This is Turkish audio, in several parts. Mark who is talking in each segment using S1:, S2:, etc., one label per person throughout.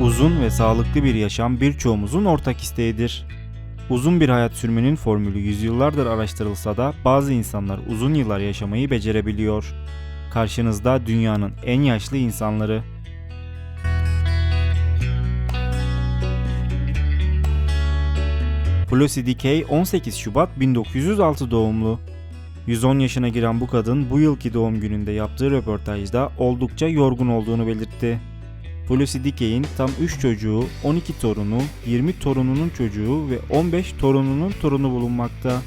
S1: Uzun ve sağlıklı bir yaşam birçoğumuzun ortak isteğidir. Uzun bir hayat sürmenin formülü yüzyıllardır araştırılsa da bazı insanlar uzun yıllar yaşamayı becerebiliyor. Karşınızda dünyanın en yaşlı insanları. Flossie Dikey 18 Şubat 1906 doğumlu. 110 yaşına giren bu kadın bu yılki doğum gününde yaptığı röportajda oldukça yorgun olduğunu belirtti. Flossie Dikey'in tam 3 çocuğu, 12 torunu, 20 torununun çocuğu ve 15 torununun torunu bulunmakta.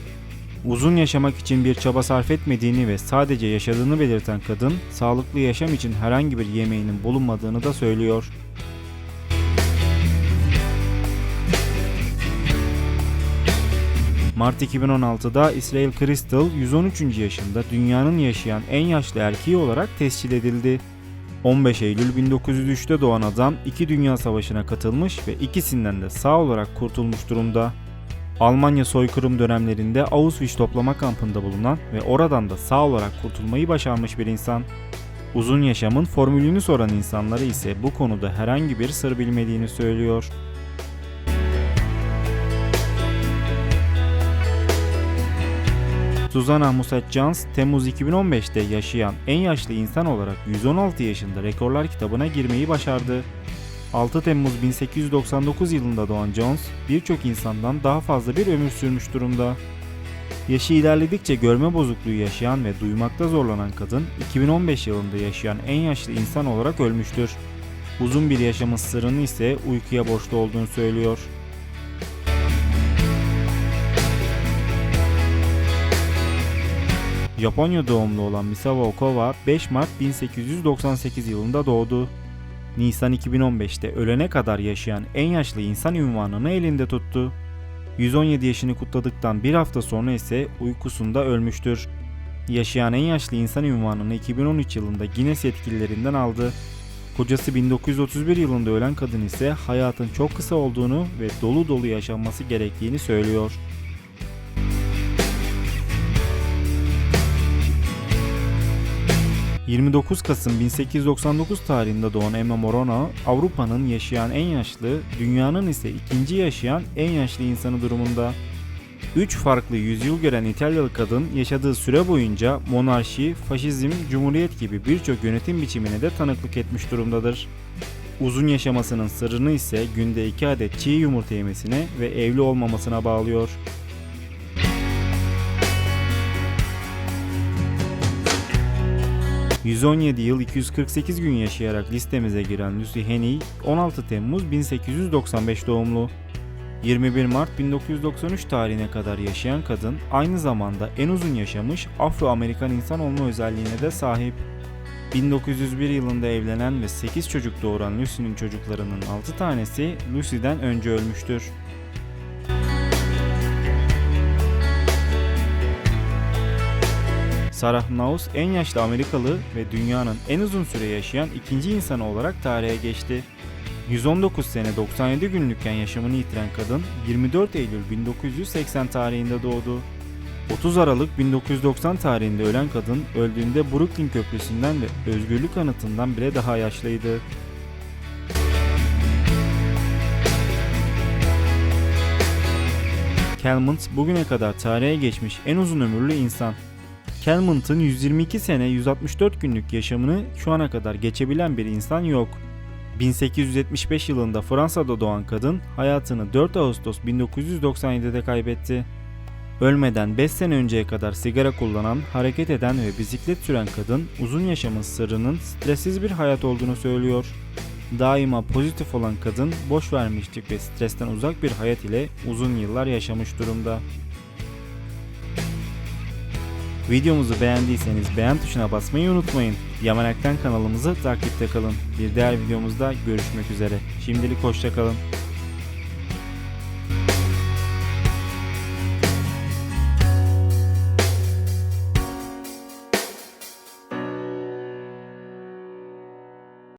S1: Uzun yaşamak için bir çaba sarf etmediğini ve sadece yaşadığını belirten kadın, sağlıklı yaşam için herhangi bir yemeğinin bulunmadığını da söylüyor. Mart 2016'da Israel Crystal 113. yaşında dünyanın yaşayan en yaşlı erkeği olarak tescil edildi. 15 Eylül 1903'te doğan adam iki dünya savaşına katılmış ve ikisinden de sağ olarak kurtulmuş durumda. Almanya soykırım dönemlerinde Auschwitz toplama kampında bulunan ve oradan da sağ olarak kurtulmayı başarmış bir insan. Uzun yaşamın formülünü soran insanlara ise bu konuda herhangi bir sır bilmediğini söylüyor. Susanna Musat-Jones, Temmuz 2015'te yaşayan en yaşlı insan olarak 116 yaşında rekorlar kitabına girmeyi başardı. 6 Temmuz 1899 yılında doğan Jones, birçok insandan daha fazla bir ömür sürmüş durumda. Yaşı ilerledikçe görme bozukluğu yaşayan ve duymakta zorlanan kadın, 2015 yılında yaşayan en yaşlı insan olarak ölmüştür. Uzun bir yaşamın sırrını ise uykuya borçlu olduğunu söylüyor. Japonya doğumlu olan Misawa Okawa 5 Mart 1898 yılında doğdu. Nisan 2015'te ölene kadar yaşayan en yaşlı insan ünvanını elinde tuttu. 117 yaşını kutladıktan bir hafta sonra ise uykusunda ölmüştür. Yaşayan en yaşlı insan ünvanını 2013 yılında Guinness yetkililerinden aldı. Kocası 1931 yılında ölen kadın ise hayatın çok kısa olduğunu ve dolu dolu yaşanması gerektiğini söylüyor. ...29 Kasım 1899 tarihinde doğan Emma Morano, Avrupa'nın yaşayan en yaşlı, dünyanın ise ikinci yaşayan en yaşlı insanı durumunda. 3 farklı yüzyıl gören İtalyalı kadın yaşadığı süre boyunca monarşi, faşizm, cumhuriyet gibi birçok yönetim biçimine de tanıklık etmiş durumdadır. Uzun yaşamasının sırrını ise günde 2 adet çiğ yumurta yemesine ve evli olmamasına bağlıyor. ...117 yıl 248 gün yaşayarak listemize giren Lucy Henney, 16 Temmuz 1895 doğumlu. 21 Mart 1993 tarihine kadar yaşayan kadın aynı zamanda en uzun yaşamış Afro-Amerikan insan olma özelliğine de sahip. 1901 yılında evlenen ve 8 çocuk doğuran Lucy'nin çocuklarının 6 tanesi Lucy'den önce ölmüştür. Sarah Knowles en yaşlı Amerikalı ve dünyanın en uzun süre yaşayan ikinci insanı olarak tarihe geçti. 119 sene 97 günlükken yaşamını yitiren kadın 24 Eylül 1980 tarihinde doğdu. 30 Aralık 1990 tarihinde ölen kadın öldüğünde Brooklyn Köprüsü'nden ve özgürlük anıtından bile daha yaşlıydı. Kelmont bugüne kadar tarihe geçmiş en uzun ömürlü insan. Kelmont'un 122 sene 164 günlük yaşamını şu ana kadar geçebilen bir insan yok. 1875 yılında Fransa'da doğan kadın hayatını 4 Ağustos 1997'de kaybetti. Ölmeden 5 sene önceye kadar sigara kullanan, hareket eden ve bisiklet süren kadın uzun yaşamın sırrının stressiz bir hayat olduğunu söylüyor. Daima pozitif olan kadın boş vermişlik ve stresten uzak bir hayat ile uzun yıllar yaşamış durumda. Videomuzu beğendiyseniz beğen tuşuna basmayı unutmayın. Yamanak'tan kanalımızı takipte kalın. Bir diğer videomuzda görüşmek üzere. Şimdilik hoşçakalın.